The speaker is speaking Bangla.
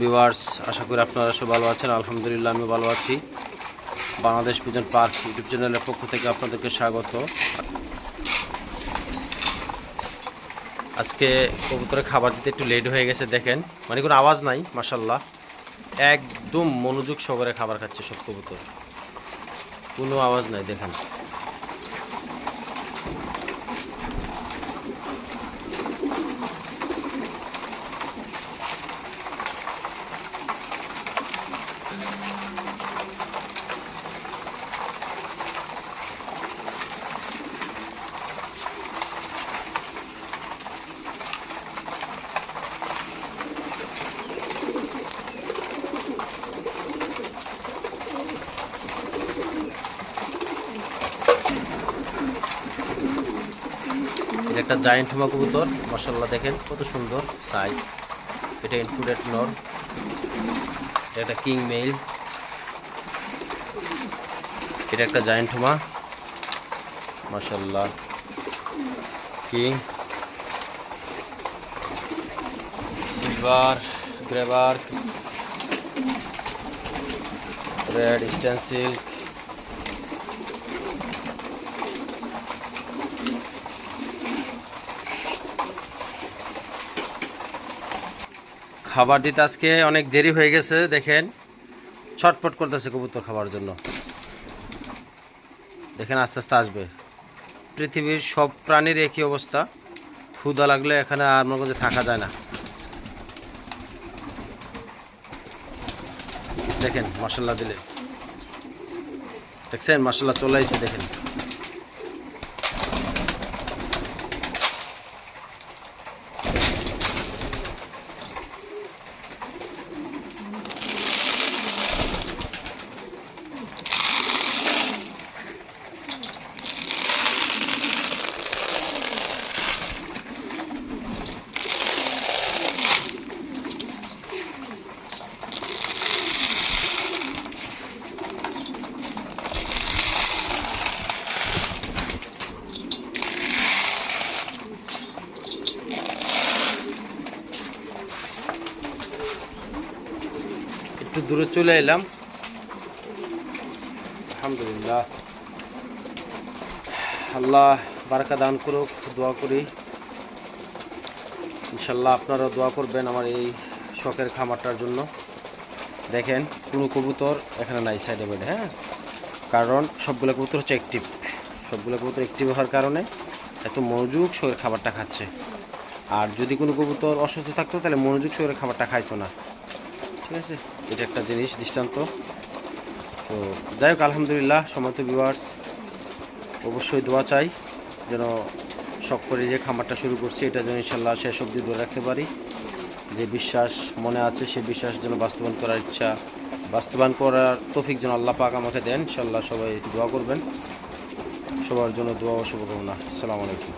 ভিউয়ার্স, আশা করি আপনারা সব ভালো আছেন। আলহামদুলিল্লাহ আমি ভালো আছি। বাংলাদেশ পিজন পার্ক ইউটিউব চ্যানেলের পক্ষ থেকে আপনাদেরকে স্বাগত। আজকে কবুতরে খাবার দিতে একটু লেট হয়ে গেছে, দেখেন। মানে কোনো আওয়াজ নাই মাসাল্লাহ একদম মনোযোগ সহকারে খাবার খাচ্ছে সব কবুতর। কোনো আওয়াজ নাই, দেখেন। একটা জায়েন্ট হুমা কবুতর মাসাল্লাহ দেখেন কত সুন্দর সাইজ এটা ইনফুডেড নর এটা কিং মেইল এটা একটা জায়েন্ট হুমা মাসাল্লাহ কিং সিলভার গ্রেভার রেড স্টেন্সিল খাবার দিতে আজকে অনেক দেরি হয়ে গেছে, দেখেন। ছটপট করতেছে কবুতর খাবার জন্য। দেখেন, আস্তে আস্তে আসবে। পৃথিবীর সব প্রাণীর একই অবস্থা। ক্ষুদা লাগলে এখানে আর মনে করছে থাকা যায় না। দেখেন মশলা দিলে। দেখছেন মশলা চলে আসছে দেখেন। একটু দূরে চলে এলাম। আলহামদুলিল্লাহ। আল্লাহ বারাকা দান করুক, দোয়া করি। ইনশাল্লাহ আপনারা দোয়া করবেন আমার এই শখের খামারটার জন্য। দেখেন কোনো কবুতর এখানে নাই সাইডে বেডে হ্যাঁ? কারণ সবগুলো কবুতর হচ্ছে অ্যাক্টিভ সবগুলো কবুতর অ্যাক্টিভ হওয়ার কারণে এত মনোযোগ শখের খাবারটা খাচ্ছে। আর যদি কোনো কবুতর অসুস্থ থাকতো, তাহলে মনোযোগ শখের খাবারটা খাইতো না। ঠিক আছে? এটা একটা জিনিস, দৃষ্টান্ত। তো যাই হোক, আলহামদুলিল্লাহ সময় তো ভিউয়ার্স অবশ্যই দোয়া চাই যেন শখ করে যে খামারটা শুরু করছি, এটা যেন ইনশাল্লাহ শেষ অবধি ধরে রাখতে পারি। যে বিশ্বাস মনে আছে, সে বিশ্বাস যেন বাস্তবায়ন করার ইচ্ছা, বাস্তবায়ন করার তৌফিক যেন আল্লাহ পাক আমাকে দেন, ইনশাল্লাহ সবাই দোয়া করবেন। সবার জন্য দোয়া ও শুভকামনা। আসসালামু আলাইকুম।